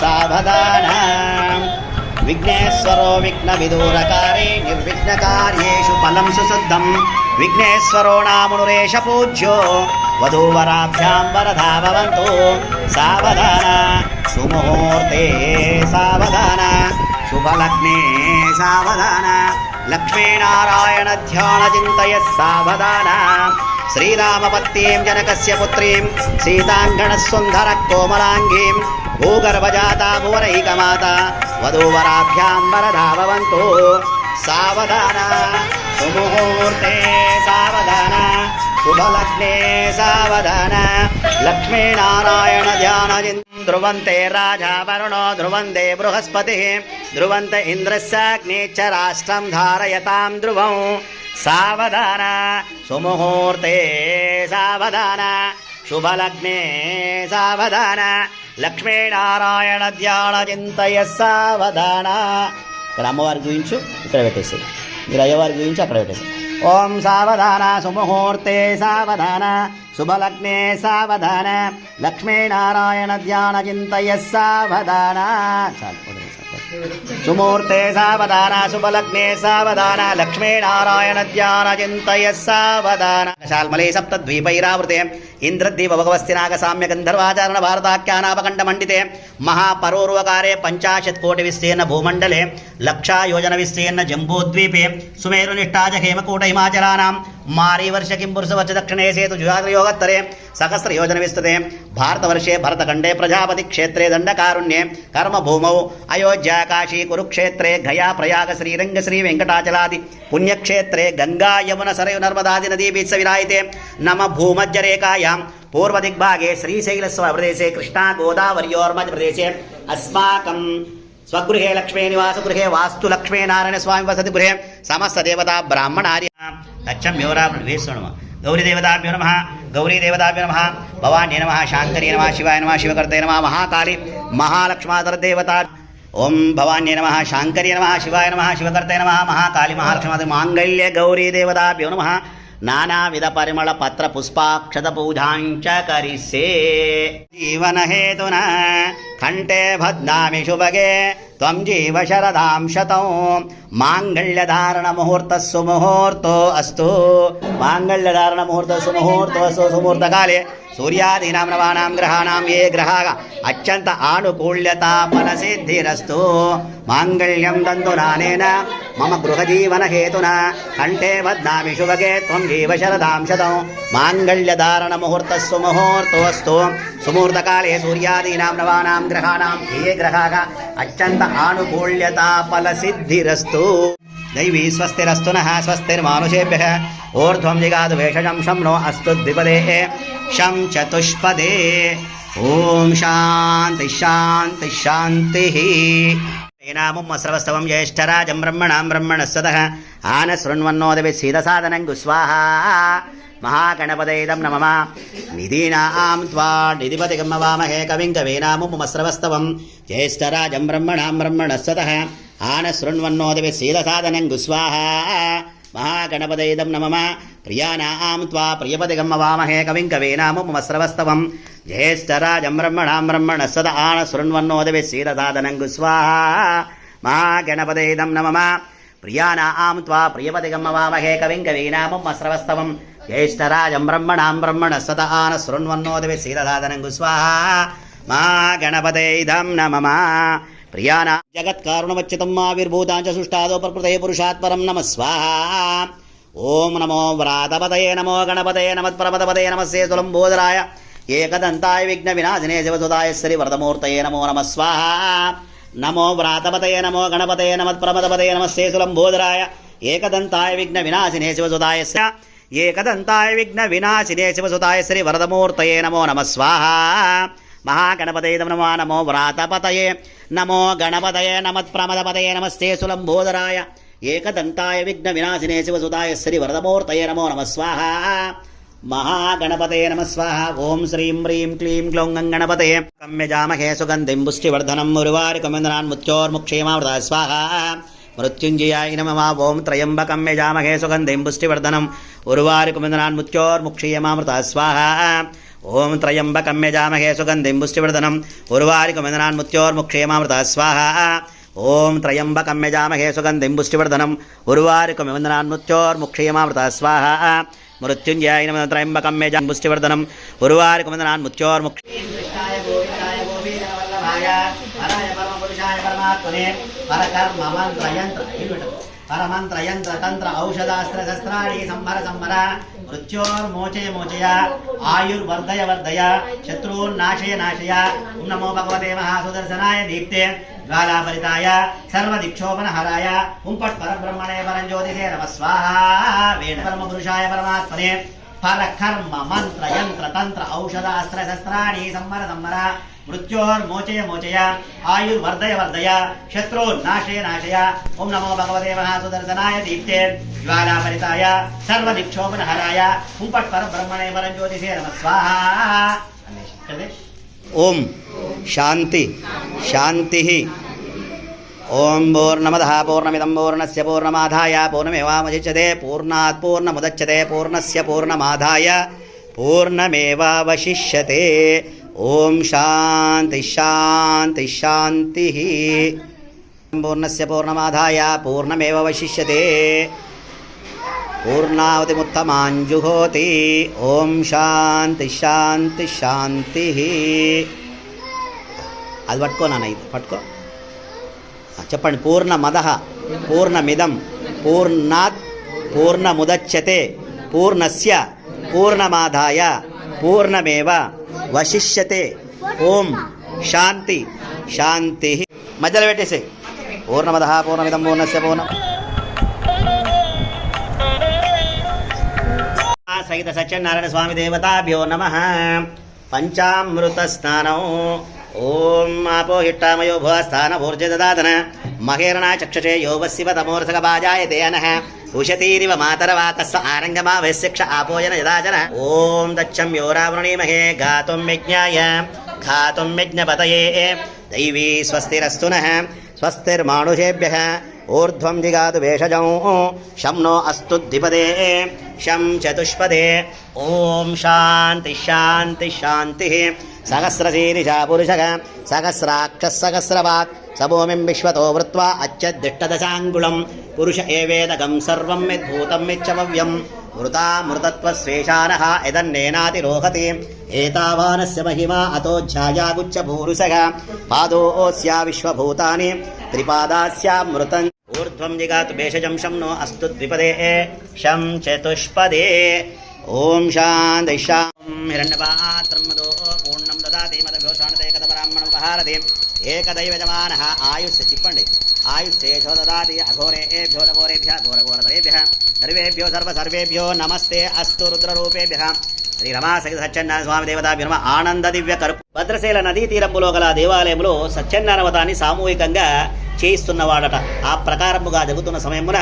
ध्यानचिन्तय सावधान विघ्नेश्वरो विघ्नविदूरकारे निर्विघ्नकार्येषु फलं सुसिद्धं विघ्नेश्वरो नामुनुरेश पूज्यो वधूवराभ्यां वरदा भवन्तु सावधान सुमुहूर्ते सावधान शुभलग्ने सावधान लक्ष्मीनारायणध्यानचिन्तय सावधान श्रीरामपत्नीं जनकस्य पुत्रीं सीताङ्गणसुन्दरकोमलाङ्गीं భూగర్భజాత భువనైకమాత వధూవరాభ్యాం వరదా భవంతు సావధాన సుముహూర్తే సావధాన శుభలగ్నే సావధాన లక్ష్మీనారాయణ ధ్యానజిన్ ధ్రువంతే రాజా వరుణో ధ్రువందే బృహస్పతి ధ్రువంత ఇంద్రస్యాగ్నిచ్చ రాష్ట్రం ధారయతాం ధ్రువం సావధాన సుముహూర్తే సావధాన శుభలగ్నే సావధాన లక్ష్మీనారాయణ ధ్యాన చింతయ సావధాన. ఇక్కడ అమ్మవారి గురించి ఇక్కడ పెట్టేసి. మీరు అయ్యవారి గురించి అక్కడ పెట్టేసి. ఓం సావధాన సుముహూర్తే సావధాన శుభలగ్నే సావధాన లక్ష్మీనారాయణ ధ్యాన చింతయ సావధాన. చాలు వదిలేసి. సుమూర్తే సావధాన శుభలగ్నే సావధాన లక్ష్మీనారాయణ ధ్యాన చింతయ సావధాన శాల్మలే సప్తద్వీపైరావృతే ఇంద్రద్వీప భగవస్తి నాగ సామ్య గంధర్వాచారణ భారతాఖ్యానాపకండ మండితే మహాపరోర్వకారే పంచాశత్ కోటి విస్తీర్ణ భూమండలే లక్షా యోజన విస్తీర్ణ జంబూద్వీపే సుమేరునిష్టాజ హేమకూట హిమాచలానాం మారీవర్ష కింపురుషవర్ష దక్షిణే సేతు జుయాత్రయోగత్తరే సహస్ర యోజన విస్తతే భారతవర్షే భరతఖండే ప్రజాపతి క్షేత్రే దండకారుణ్యే కర్మభూమౌ అయోధ్య కాశీ స్వగృహే లక్ష్మీ నివాస గృహే వాస్తు లక్ష్మీ నారాయణ స్వామి వసతి గృహే సమస్త దేవతా బ్రాహ్మణార్య లక్ష్యం యోరా వేస్తున్నామ గౌరీ నమ. గౌరీదేవతాభ్యో నమ. భవాన్య నమ. శాంకరీ నమ. శివాయ నమ. శివకర్తయ నమ. మహాకాళి మహాలక్ష్మాదరదేవత ఓం భవాన్య నమ. శాంకరీ నమ. శివాయ నమ. శివకర్తయ నమ. మహాకాళి మహాలక్ష్మాధర. మాంగళ్య గౌరీదేవతాభ్యో నమ. నానావిధ పరిమళ పత్ర పుష్పాక్షత పూజాంచ కరిసే జీవన హేతున కంఠే భద్నామి శుభగే త్వం జీవ శరదాం శతం. మాంగళ్యధారణ ముహూర్త సుముహూర్తో అస్తు. మాంగళ్యధారణ ముహూర్త సుముహూర్తో అస్తు సుముహూర్తకాలే సూర్యాదీనాం నవానాం గ్రహాణం ఏ గ్రహాగ అత్యంత ఆనుకూల్యత ఫలసిద్ధిరస్తు. మాంగళ్యం దంతు నానేన మమ గృహజీవన హేతున కంఠే బధ్నామి శుభగే త్వం జీవ శరదాం శతం మాంగళ్యధారణ ముహూర్త సుముహూర్తోస్తు సుముహూర్తకాలే సూర్యాదీనాం నవానాం గ్రహాణాం ఏ గ్రహాగ అత్యంత ఆనుకూల్యత ఫలసిద్ధిరస్తు దైవీ స్వస్తిరస్తు నః స్వస్తిర్మానుషేభ్యः ఊర్ధ్వం జిగాదు వేషజం శం నో అస్తు ద్విపదే శం చతుష్పదే ఓం శాంతి శాంతి శాంతి ఏనాముమ్మ స్రవస్తవం జ్యేష్ఠరాజం బ్రహ్మణాం బ్రహ్మణస్వతః ఆన శృణ్వన్నోదవి సీదసాదనం గుస్వాహా మహాగణపదైదం నమమ నిధీనాం త్వా నిధిపతిగం వామహే కవిం కవీనాముమస్రవస్తవం జ్యేష్ఠరాజం బ్రహ్మణాం బ్రహ్మణస్వతః ఆన శృణ్వన్నోదవి సీదసాదనం గుస్వాహా మహాగణపదైదం నమమ ప్రియానాం త్వా ప్రియపదిగం వామహే కవిం కవీనాముమస్రవస్తవం జ్యేష్ఠరాజం బ్రహ్మణాం సద ఆన శృణ్వన్నోదవి సీదసాదనం గుస్వాహా మహాగణపదైదం నమమ ప్రియానాం త్వా ప్రియపదిగం వామహే కవిం కవీనామం స్రవస్తవం జ్యేష్ఠరాజం బ్రహ్మణాం బ్రహ్మణస్వత ఆన శృణ్వన్నోదవి స్వాహా గుస్వాహా మహాగణపదైదం నమమ ప్రియానా జగత్కారుణవచ్చితం ఆవిర్భూతాంచ సుష్టాదో ప్రకృతే పురుషాత్పరం నమ స్వాహా ఓం నమో వ్రాతపదయే నమో గణపతయే నమత్పరమదపదే నమస్తే తులంబోదరాయ ఏకదంతాయ విఘ్న వినాశనే శివసుదాయ శ్రీ వ్రతమూర్తయే నమో నమ స్వాహ. నమో వ్రాతపతయే నమో గణపతయే నమత్పరమదపదే నమస్తే తులంబోదరాయ ఏకదంతాయ విఘ్న వినాశినే శివసుదాయ ఏకదంతాయ విఘ్న వినాశినే శివసుదాయ శ్రీ వరదమూర్తయే నమో నమ స్వాహ. మహాగణపతయ నమో నమో వ్రాతపతయే. నమో గణపతయే నమత్ప్రమదపతయే నమస్తే సులంబోదరాయ ఏకదంతాయ విఘ్న వినాశినే శివసుదాయ శ్రీ వరదమూర్తయే నమో నమ స్వాహ. మహాగణపతే నమస్వాహ ఓం శ్రీం హ్రీం క్లీం క్లౌంగం గణపతే. కమ్యజామహే సుగంధిం పుష్టివర్ధనం మురువారి కమిందనాన్ ముత్యోర్ముక్షేమావృత స్వాహ. మృత్యుంజయాయ నమ ఓం త్రయంబకం యజామహే సుగంధిం పుష్టివర్ధనం ఉర్వారి కుమందనాన్ ముత్యోర్ముక్షీయమామృత స్వాహ. ఓం త్రయంబకం యజామహే సుగంధిం పుష్టివర్ధనం ఉర్వారికమిందనాన్ముత్యోర్ముక్షేమామృత స్వాహ. ఓం త్రయంబకం యజామహే సుగంధిం పుష్టివర్ధనం ముత్యోర్ముక్షీయమామృత స్వాహ. మృత్యుంజయాయ నమ త్రయంబకం యజాం పుష్టివర్ధనం ఉర్వారికమిందనాన్ముత్యోర్ముక్ష కృష్ణాయ గోవిందాయ గోవిందవల్లభాయ హరాయ తంత్ర ఔషధాస్త్ర శస్త్రాణి సంభర సంభర మృత్యోర్మోచయ మోచయ ఆయుర్వర్ధయ వర్ధయ శత్రూర్నాశయ నాశయ ఓం నమో భగవతే మహాసుదర్శనాయ దీప్తే జ్వాలాపరితాయ సర్వదిక్షోపనహరాయ ఉంపట్ పరబ్రహ్మణే పర నమ స్వాహా వేణ పరమపురుషాయ పరమాత్మనే పరకర్మ మంత్ర యంత్ర తంత్ర ఔషధాస్త్ర శస్త్రాణి సంహర సంహర మృత్యోర్మోచయ మోచయ ఆయుర్వర్ధయ వర్ధయ శత్రుర్నాశయ నాశయ ఓం నమో భగవతే మహాసుదర్శనాయ దీప్తే జ్వాలాపరితాయ సర్వదిక్షోపన హరాయ ఓం పట్ పరబ్రహ్మణే పరంజ్యోతిషే నమ స్వాహా ఓం శాంతి శాంతి ఓం పూర్ణమద పూర్ణమిదం పూర్ణస్య పూర్ణమాదాయ పూర్ణమేవామశిష్యతే పూర్ణాత్ పూర్ణముదచ్యతే పూర్ణస్య పూర్ణమాదాయ పూర్ణమేవావశిష్యతే ఓం శాంతి శాంతి శాంతి పూర్ణస్య పూర్ణమాదాయ పూర్ణమేవశిష్యతే పూర్ణావతిముత్తమాంజుహోతి ఓం శాంతి శాంతి శాంతి అది పట్టుకో నాన్న ఇది చెప్పండి పూర్ణ మదహ పూర్ణమిదం పూర్ణాత్ పూర్ణముదచ్చతే పూర్ణస్య పూర్ణమాదాయ పూర్ణమేవ వశిష్యతే ఓం శాంతి శాంతి. మధ్యలో పెట్టేసే. పూర్ణమద పూర్ణమిదం పూర్ణస్య పూర్ణ సహిత సత్యనారాయణ స్వామి దేవతాభ్యో నమ. పంచామృత స్నానం ఓం ఆపో హిట్టామయో స్థాన ఊర్జ దదాతన మహేరణ చక్షుషే యోవశివ తమోర్సక బాజాయతే అనః. ఉషతీరివ మాతరవాతస్స ఆరంగమా వశ్యక్ష ఆపోయన యదాజన. ఓం దక్షం యోరావృణీమహే గాతుం యజ్ఞాయ. ఘాతుం యజ్ఞపతయే. దైవీ స్వస్తిరస్తు స్వస్తిర్మాణుషేభ్య. ఊర్ధ్వం జిగాతు భేషజం శం నో అస్తు ద్విపదే. శం చతుష్పదే. ఓం శాంతి శాంతి శాంతి. సహస్రశీరిషా పురుష సహస్రాక్ష సహస్రవాక్ సభూమిం విశ్వతో వృత్వా అచ్చదిష్టదశాంగుళం పురుష ఏవేదగం సర్వం యద్భూతం మిచ్చవ్యం మృతా మృతత్వస్వేషానః ఎదన్నేనాతిరోహతి ఏతావానస్య మహిమా అతోధ్యాయాగుచ్చ భూరుసగ పాదోస్యా విశ్వభూతాని. త్రిపాదాస్యామృతం ఊర్ధ్వం జిగాతు భేషజం శం నో అస్తు ద్విపదే శం చతుష్పదే ఓం శాంతి శాం హిరణ్యపాత్రం మదో పూర్ణం దదాతి మద భోషాణతే కథ బ్రాహ్మణం ఉపహారతి ఏకదైవజమానః ఆయుష్య దాది ఆయుష్యేషో దదాతి అఘోరేభ్యో ఘోరేభ్య సర్వేభ్యో సర్వ సర్వేభ్యో నమస్తే అస్తు రుద్రరూపేభ్య శ్రీ రమా సహిత సత్యనారాయణ స్వామి దేవతాభ్య నమ ఆనంద దివ్య కరుపు భద్రశైల నదీ తీరంబులో గల దేవాలయంలో సత్యనారాయణ వ్రతాన్ని సామూహికంగా చేయిస్తున్నవాడట. ఆ ప్రకారముగా జరుగుతున్న సమయమున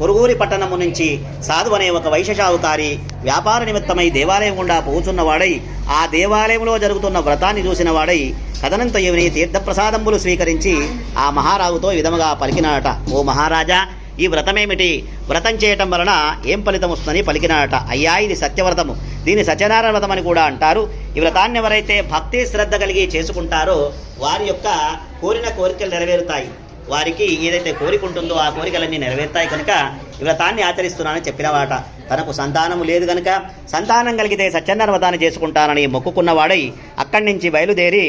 పొరుగురి పట్టణము నుంచి సాధు అనే ఒక వైశశావుకారి వ్యాపార నిమిత్తమై దేవాలయం గుండా పోచున్నవాడై ఆ దేవాలయంలో జరుగుతున్న వ్రతాన్ని చూసిన వాడై కథనంతయుని తీర్థప్రసాదంబులు స్వీకరించి ఆ మహారాజుతో విధముగా పలికినాడట. ఓ మహారాజా ఈ వ్రతమేమిటి? వ్రతం చేయటం వలన ఏం ఫలితం వస్తుందని పలికినాడట. అయ్యా ఇది సత్యవ్రతము. దీని సత్యనారాయణ వ్రతం అని కూడా అంటారు. ఈ వ్రతాన్ని ఎవరైతే భక్తి శ్రద్ధ కలిగి చేసుకుంటారో వారి యొక్క కోరిన కోరికలు నెరవేరుతాయి. వారికి ఏదైతే కోరిక ఉంటుందో ఆ కోరికలన్నీ నెరవేర్తాయి కనుక ఈ వ్రతాన్ని ఆచరిస్తున్నానని చెప్పినవాట. తనకు సంతానము లేదు కనుక సంతానం కలిగితే సత్యనారాయణ వ్రతాన్ని చేసుకుంటానని మొక్కుకున్నవాడై అక్కడి నుంచి బయలుదేరి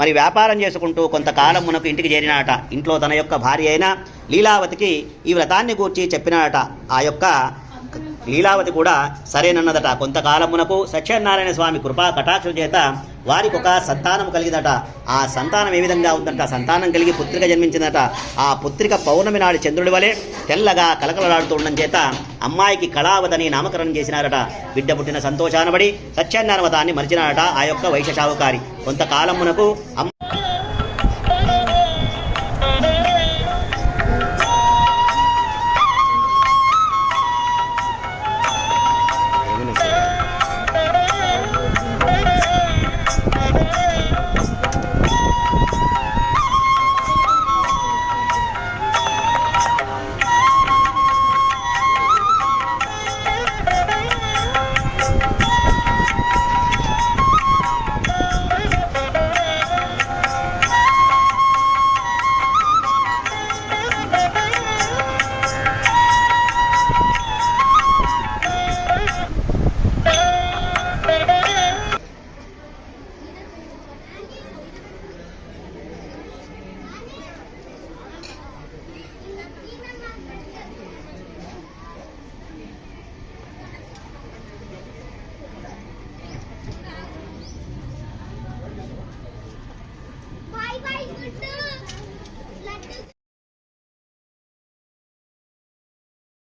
మరి వ్యాపారం చేసుకుంటూ కొంతకాలం మనకు ఇంటికి చేరినాట. ఇంట్లో తన యొక్క భార్య అయిన లీలావతికి ఈ వ్రతాన్ని గూర్చి చెప్పినాట. ఆ యొక్క లీలావతి కూడా సరేనన్నదట. కొంతకాలమునకు సత్యనారాయణ స్వామి కృపా కటాక్షం చేత వారికి ఒక సంతానం కలిగిందట. ఆ సంతానం ఏ విధంగా ఉందంట సంతానం కలిగి పుత్రిక జన్మించిందట. ఆ పుత్రిక పౌర్ణమి నాడు చంద్రుడి వలె తెల్లగా కలకలలాడుతూ ఉండడం చేత అమ్మాయికి కళావదని నామకరణం చేసినారట. బిడ్డ పుట్టిన సంతోషానబడి సత్యనారాయణ వ్రతాన్ని మరిచినారట ఆ యొక్క వైశశావుకారి కొంతకాలమునకు